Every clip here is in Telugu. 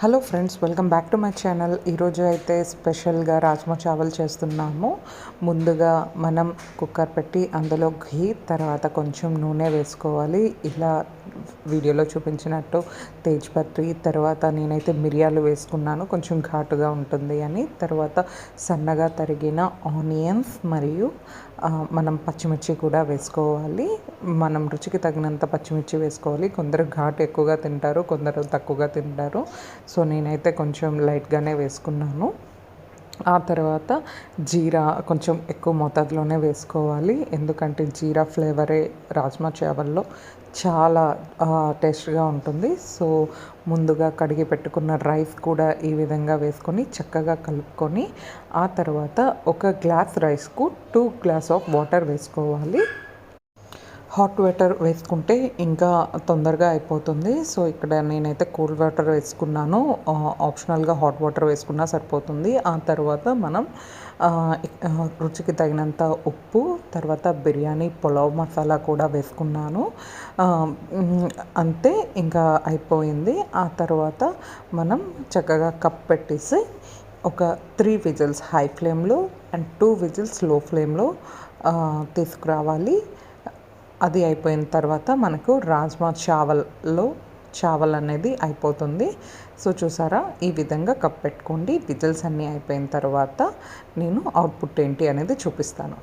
Hello friends welcome back to my channel. ఈరోజు అయితే స్పెషల్గా రాజ్మా చావల్ చేస్తున్నాము. ముందుగా మనం కుక్కర్ పెట్టి అందులో ఘీ తర్వాత కొంచెం నూనె వేసుకోవాలి. ఇలా వీడియోలో చూపించినట్టు తేజ్పత్రి తర్వాత నేనైతే మిరియాలు వేసుకున్నాను కొంచెం ఘాటుగా ఉంటుంది అని. తర్వాత సన్నగా తరిగిన ఆనియన్స్ మరియు మనం పచ్చిమిర్చి కూడా వేసుకోవాలి. మనం రుచికి తగినంత పచ్చిమిర్చి వేసుకోవాలి. కొందరు ఘాటు ఎక్కువగా తింటారు కొందరు తక్కువగా తింటారు. సో నేనైతే కొంచెం లైట్గానే వేసుకున్నాను. ఆ తర్వాత జీరా కొంచెం ఎక్కువ మోతాదులోనే వేసుకోవాలి. ఎందుకంటే జీరా ఫ్లేవరే రాజ్మా చేపల్లో చాలా టేస్ట్గా ఉంటుంది. సో ముందుగా కడిగి పెట్టుకున్న రైస్ కూడా ఈ విధంగా వేసుకొని చక్కగా కలుపుకొని ఆ తర్వాత ఒక గ్లాస్ రైస్కు టూ గ్లాస్ ఆఫ్ వాటర్ వేసుకోవాలి. హాట్ వాటర్ వేసుకుంటే ఇంకా తొందరగా అయిపోతుంది. సో ఇక్కడ నేనైతే కూల్ వాటర్ వేసుకున్నాను. ఆప్షనల్గా హాట్ వాటర్ వేసుకున్నా సరిపోతుంది. ఆ తర్వాత మనం రుచికి తగినంత ఉప్పు తర్వాత బిర్యానీ పులావ్ మసాలా కూడా వేసుకున్నాను. అంతే ఇంకా అయిపోయింది. ఆ తర్వాత మనం చక్కగా కప్ పెట్టేసి ఒక త్రీ విజిల్స్ హై ఫ్లేమ్లో అండ్ టూ విజిల్స్లో ఫ్లేమ్లో తీసుకురావాలి. అది అయిపోయిన తర్వాత మనకు రాజ్మా చావల్లో చావల్ అనేది అయిపోతుంది. సో చూసారా? ఈ విధంగా కప్ పెట్టుకోండి. విజిల్స్ అన్నీ అయిపోయిన తర్వాత నేను అవుట్పుట్ ఏంటి అనేది చూపిస్తాను.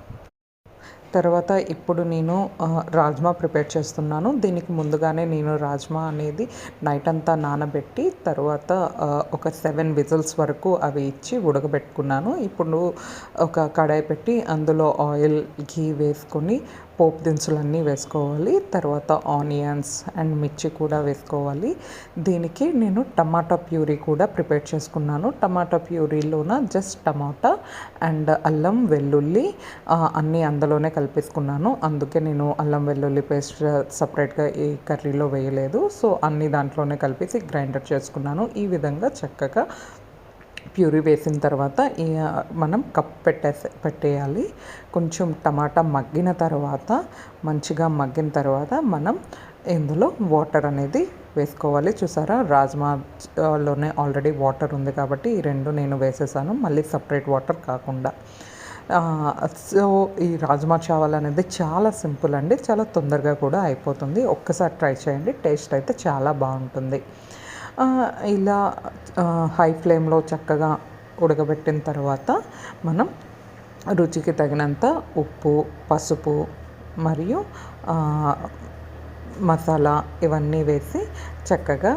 తర్వాత ఇప్పుడు నేను రాజ్మా ప్రిపేర్ చేస్తున్నాను. దీనికి ముందుగానే నేను రాజ్మా అనేది నైట్ అంతా నానబెట్టి తర్వాత ఒక సెవెన్ విజిల్స్ వరకు అవి ఇచ్చి ఉడకబెట్టుకున్నాను. ఇప్పుడు ఒక కడాయి పెట్టి అందులో ఆయిల్ ఘీ వేసుకొని పోపు దినుసులన్నీ వేసుకోవాలి తర్వాత ఆనియన్స్ అండ్ మిర్చి కూడా వేసుకోవాలి. దీనికి నేను టమాటా ప్యూరీ కూడా ప్రిపేర్ చేసుకున్నాను. టమాటా ప్యూరీలోన జస్ట్ టమాటా అండ్ అల్లం వెల్లుల్లి అన్నీ అందులోనే కలిపేసుకున్నాను. అందుకే నేను అల్లం వెల్లుల్లి పేస్ట్ సపరేట్గా ఈ కర్రీలో వేయలేదు. సో అన్ని దాంట్లోనే కలిపేసి గ్రైండర్ చేసుకున్నాను. ఈ విధంగా చక్కగా ప్యూరీ వేసిన తర్వాత మనం కప్ పెట్టేసి పెట్టేయాలి. కొంచెం టమాటా మగ్గిన తర్వాత మంచిగా మగ్గిన తర్వాత మనం ఇందులో వాటర్ అనేది వేసుకోవాలి. చూసారా? రాజ్మాలోనే ఆల్రెడీ వాటర్ ఉంది కాబట్టి ఈ రెండు నేను వేసేసాను. మళ్ళీ సపరేట్ వాటర్ కాకుండా. సో ఈ రాజ్మా చావల్ అనేది చాలా సింపుల్ అండి. చాలా తొందరగా కూడా అయిపోతుంది. ఒక్కసారి ట్రై చేయండి. టేస్ట్ అయితే చాలా బాగుంటుంది. ఇలా హై ఫ్లేమ్లో చక్కగా ఉడకబెట్టిన తర్వాత మనం రుచికి తగినంత ఉప్పు పసుపు మరియు మసాలా ఇవన్నీ వేసి చక్కగా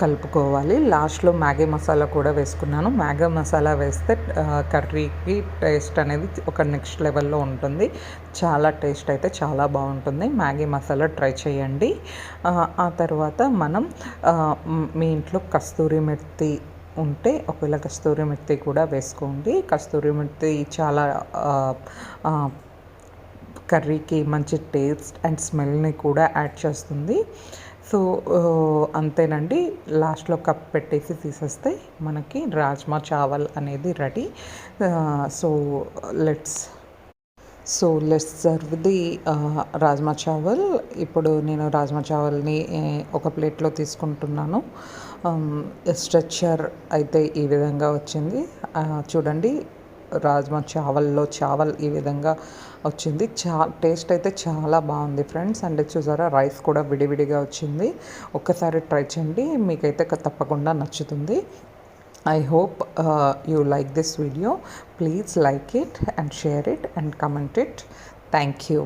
కలుపుకోవాలి. లాస్ట్లో మ్యాగీ మసాలా కూడా వేసుకున్నాను. మ్యాగీ మసాలా వేస్తే కర్రీకి టేస్ట్ అనేది ఒక నెక్స్ట్ లెవెల్లో ఉంటుంది. చాలా టేస్ట్ అయితే చాలా బాగుంటుంది. మ్యాగీ మసాలా ట్రై చేయండి. ఆ, తర్వాత మనం మీ ఇంట్లో కస్తూరి మెత్తి ఉంటే ఒకవేళ కస్తూరి మెత్తి కూడా వేసుకోండి. కస్తూరి మెత్తి చాలా కర్రీకి మంచి టేస్ట్ అండ్ స్మెల్ని కూడా యాడ్ చేస్తుంది. సో అంతేనండి. లాస్ట్లో కప్ పెట్టేసి తీసేస్తే మనకి రాజ్మా చావల్ అనేది ready. So let's so let's serve the rajma chawal. ఇప్పుడు నేను రాజ్మా చావల్ని ఒక ప్లేట్లో తీసుకుంటున్నాను. స్ట్రెచ్చర్ అయితే ఈ విధంగా వచ్చింది. చూడండి. రాజ్మా చావల్లో చావల్ ఈ విధంగా వచ్చింది. చా టేస్ట్ అయితే చాలా బాగుంది ఫ్రెండ్స్. అండ్ చూసారా రైస్ కూడా విడివిడిగా వచ్చింది. ఒక్కసారి ట్రై చేయండి మీకైతే తప్పకుండా నచ్చుతుంది. I hope you like this video. Please like it and share it and comment it. Thank you.